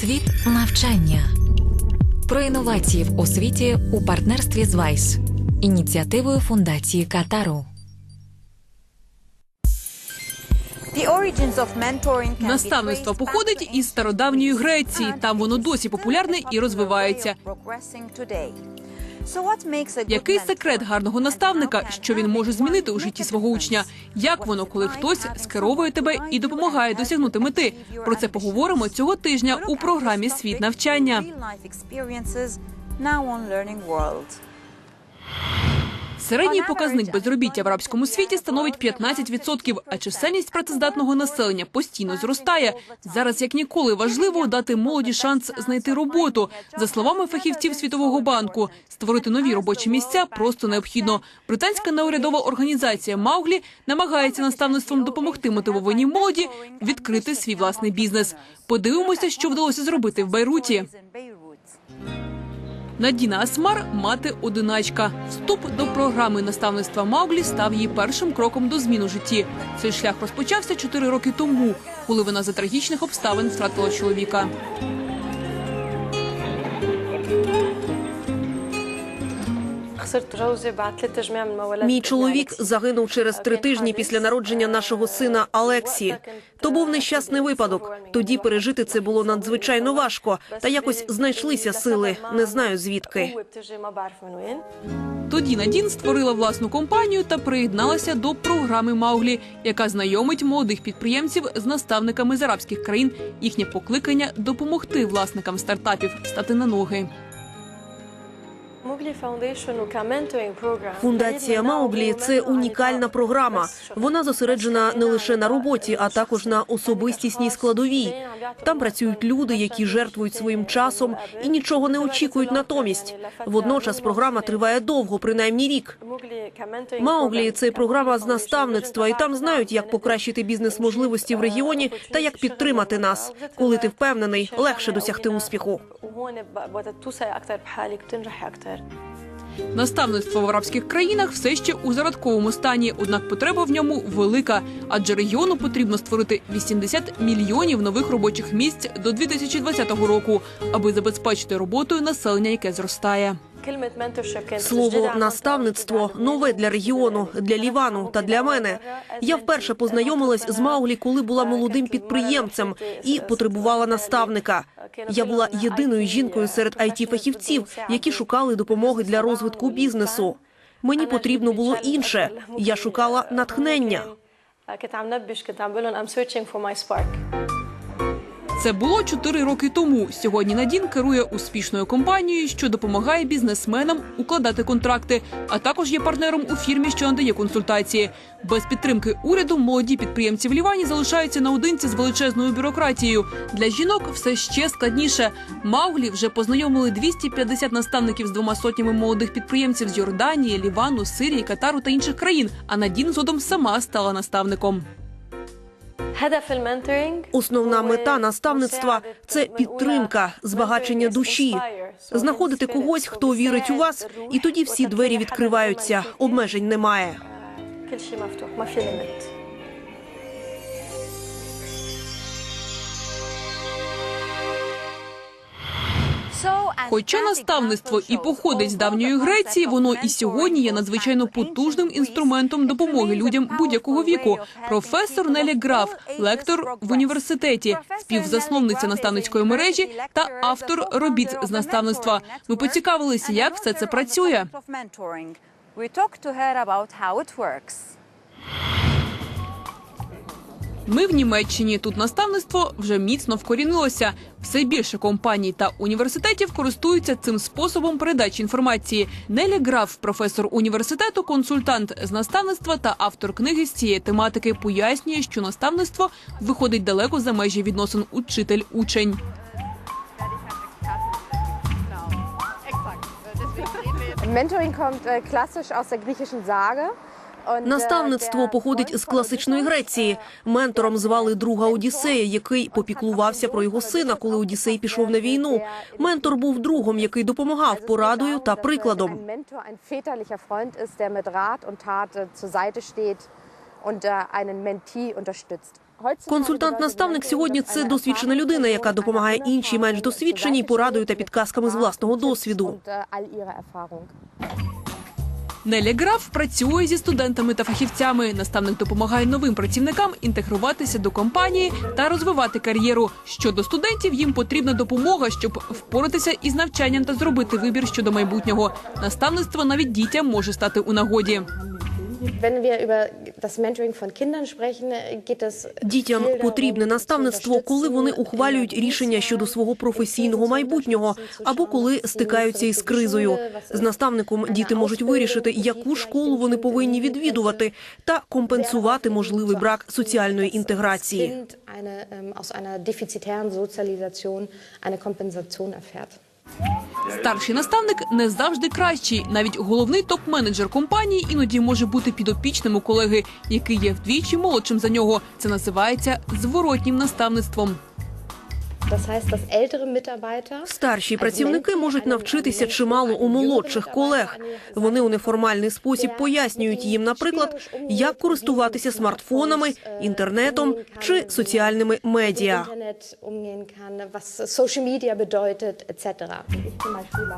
Світ навчання про інновації в освіті у партнерстві з ВАЙС, ініціативою фундації Катару. Наставництво походить із стародавньої Греції. Там воно досі популярне і розвивається. Який секрет гарного наставника, що він може змінити у житті свого учня? Як воно, коли хтось скеровує тебе і допомагає досягнути мети? Про це поговоримо цього тижня у програмі Світ навчання. Середній показник безробіття в арабському світі становить 15%, а чисельність працездатного населення постійно зростає. Зараз як ніколи важливо дати молоді шанс знайти роботу. За словами фахівців Світового банку, створити нові робочі місця просто необхідно. Британська неурядова організація Мауглі намагається наставництвом допомогти мотивованій молоді відкрити свій власний бізнес. Подивимося, що вдалося зробити в Байруті. Надіна Асмар мати одиначка. Вступ до програми наставництва Мауглі став її першим кроком до змін у житті. Цей шлях розпочався чотири роки тому, коли вона за трагічних обставин втратила чоловіка. Мій чоловік загинув через три тижні після народження нашого сина Алексі. То був нещасний випадок. Тоді пережити це було надзвичайно важко, та якось знайшлися сили. Не знаю звідки. Тоді Надін створила власну компанію та приєдналася до програми Мауглі, яка знайомить молодих підприємців з наставниками з арабських країн. Їхнє покликання допомогти власникам стартапів стати на ноги. Фундація Мауглі це унікальна програма. Вона зосереджена не лише на роботі, а також на особистісній складовій. Там працюють люди, які жертвують своїм часом і нічого не очікують натомість. Водночас програма триває довго, принаймні рік. Мауглі це програма з наставництва, і там знають, як покращити бізнес-можливості в регіоні та як підтримати нас. Коли ти впевнений, легше досягти успіху. Наставництво в арабських країнах все ще у зародковому стані, однак потреба в ньому велика, адже регіону потрібно створити 80 мільйонів нових робочих місць до 2020 року, аби забезпечити роботою населення, яке зростає. Слово наставництво нове для регіону, для Лівану та для мене. Я вперше познайомилась з Мауглі, коли була молодим підприємцем і потребувала наставника. Я була єдиною жінкою серед it фахівців які шукали допомоги для розвитку бізнесу. Мені потрібно було інше. Я шукала натхнення. Це було чотири роки тому. Сьогодні Надін керує успішною компанією, що допомагає бізнесменам укладати контракти, а також є партнером у фірмі, що надає консультації. Без підтримки уряду молоді підприємці в Лівані залишаються наодинці з величезною бюрократією. Для жінок все ще складніше. Мауглі вже познайомили 250 наставників з двома сотнями молодих підприємців з Йорданії, Лівану, Сирії, Катару та інших країн. А Надін згодом сама стала наставником. Основна мета наставництва це підтримка, збагачення душі. Знаходити когось, хто вірить у вас, і тоді всі двері відкриваються. Обмежень немає. Хоча наставництво і походить з давньої Греції, воно і сьогодні є надзвичайно потужним інструментом допомоги людям будь-якого віку. Професор Нелі Граф, лектор в університеті, співзасновниця наставницької мережі та автор робіт з наставництва. Ми поцікавилися, як все це працює. Ми в Німеччині тут наставництво вже міцно вкорінилося. Все більше компаній та університетів користуються цим способом передачі інформації. Нелі Граф, професор університету, консультант з наставництва та автор книги з цієї тематики, пояснює, що наставництво виходить далеко за межі відносин учитель-учень. Mentoring kommt äh, klassisch aus der griechischen Sage. Наставництво походить з класичної Греції. Ментором звали друга Одіссея, який попіклувався про його сина, коли Одіссей пішов на війну. Ментор був другом, який допомагав порадою та прикладом. Консультант-наставник сьогодні це досвідчена людина, яка допомагає іншій менш досвідченій порадою та підказками з власного досвіду. Нелі Граф працює зі студентами та фахівцями. Наставник допомагає новим працівникам інтегруватися до компанії та розвивати кар'єру. Щодо студентів, їм потрібна допомога, щоб впоратися із навчанням та зробити вибір щодо майбутнього. Наставництво навіть дітям може стати у нагоді. Es Дітям потрібне наставництво, коли вони ухвалюють рішення щодо свого професійного майбутнього або коли стикаються із кризою. З наставником діти можуть вирішити, яку школу вони повинні відвідувати, та компенсувати можливий брак соціальної інтеграції. Старший наставник не завжди кращий. Навіть головний топ-менеджер компанії іноді може бути підопічним у колеги, який є вдвічі молодшим за нього. Це називається зворотнім наставництвом. Старші працівники можуть навчитися чимало у молодших колег. Вони у неформальний спосіб пояснюють їм, наприклад, як користуватися смартфонами, інтернетом чи соціальними медіа.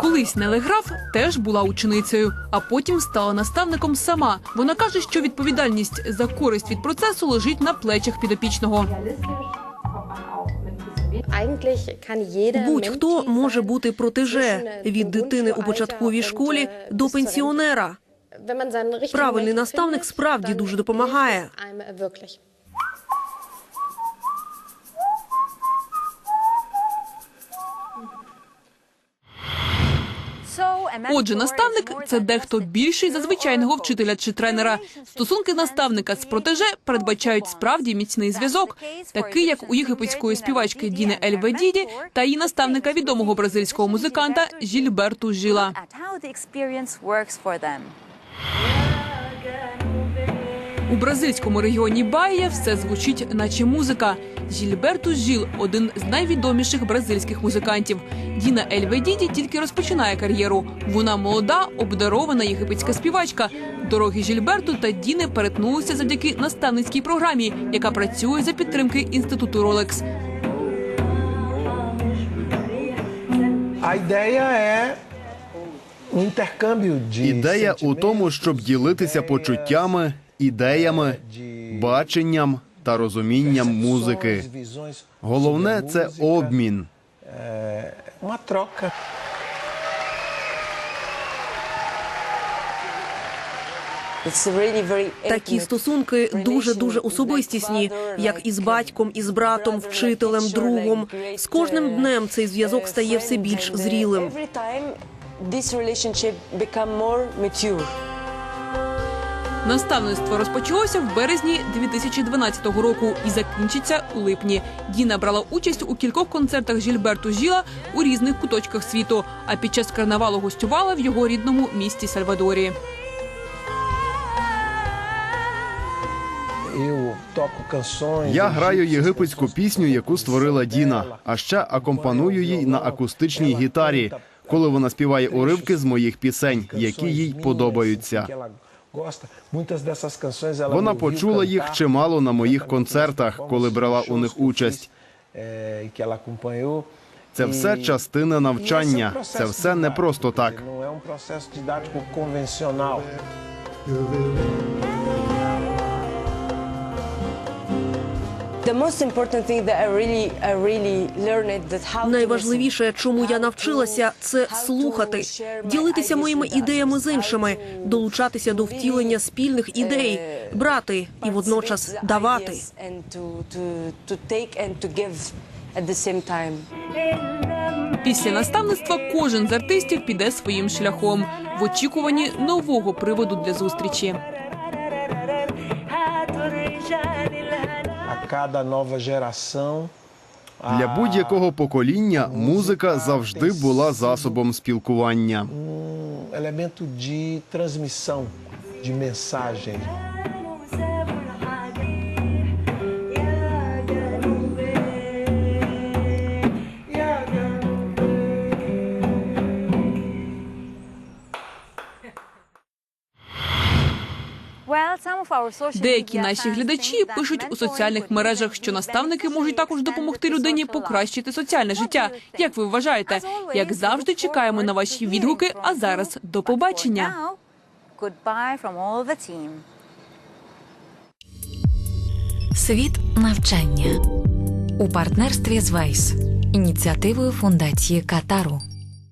Колись Неле Граф теж була ученицею, а потім стала наставником сама. Вона каже, що відповідальність за користь від процесу лежить на плечах підопічного. Будь-хто може бути протеже від дитини у початковій школі до пенсіонера. Правильний наставник справді дуже допомагає. Отже, наставник це дехто більший за звичайного вчителя чи тренера. Стосунки наставника з протеже передбачають справді міцний зв'язок, такий як у єгипетської співачки Діни Ельведіді та її наставника відомого бразильського музиканта Жільберту Жила. У бразильському регіоні Баїя все звучить, наче музика. Жільберту Жіл один з найвідоміших бразильських музикантів. Діна Ельведіді тільки розпочинає кар'єру. Вона молода, обдарована єгипетська співачка. Дороги Жільберту та Діни перетнулися завдяки наставницькій програмі, яка працює за підтримки інституту Ролекс. Um intercâmbio de Ідея у тому, щоб ділитися почуттями, ідеями, баченням та розумінням музики. Головне це обмін. uma. Такі стосунки дуже дуже особистісні, як із батьком, із братом, вчителем, другом. З кожним днем цей зв'язок стає все більш зрілим. Наставництво розпочалося в березні 2012 року і закінчиться у липні. Діна брала участь у кількох концертах Жільберту Жіла у різних куточках світу. А під час карнавалу гостювала в його рідному місті Сальвадорі. Я граю єгипетську пісню, яку створила Діна, а ще акомпаную їй на акустичній гітарі, коли вона співає уривки з моїх пісень, які їй подобаються. Вона почула їх чимало на моїх концертах, коли брала у них участь. e. Це все E- частина e um навчання. Це все не просто так. Найважливіше, чому я навчилася, це слухати, ділитися моїми ідеями з іншими, долучатися до втілення спільних ідей, брати і водночас давати. Після наставництва кожен з артистів піде своїм шляхом в очікуванні нового приводу для зустрічі. Для будь-якого покоління музика завжди була засобом спілкування. Елементу elemento de transmissão de mensagem. Деякі наші глядачі пишуть у соціальних мережах, що наставники можуть також допомогти людині покращити соціальне життя. Як ви вважаєте? Як завжди, чекаємо на ваші відгуки. А зараз до побачення. Світ навчання у партнерстві з Вайс, ініціативою фундації Катару.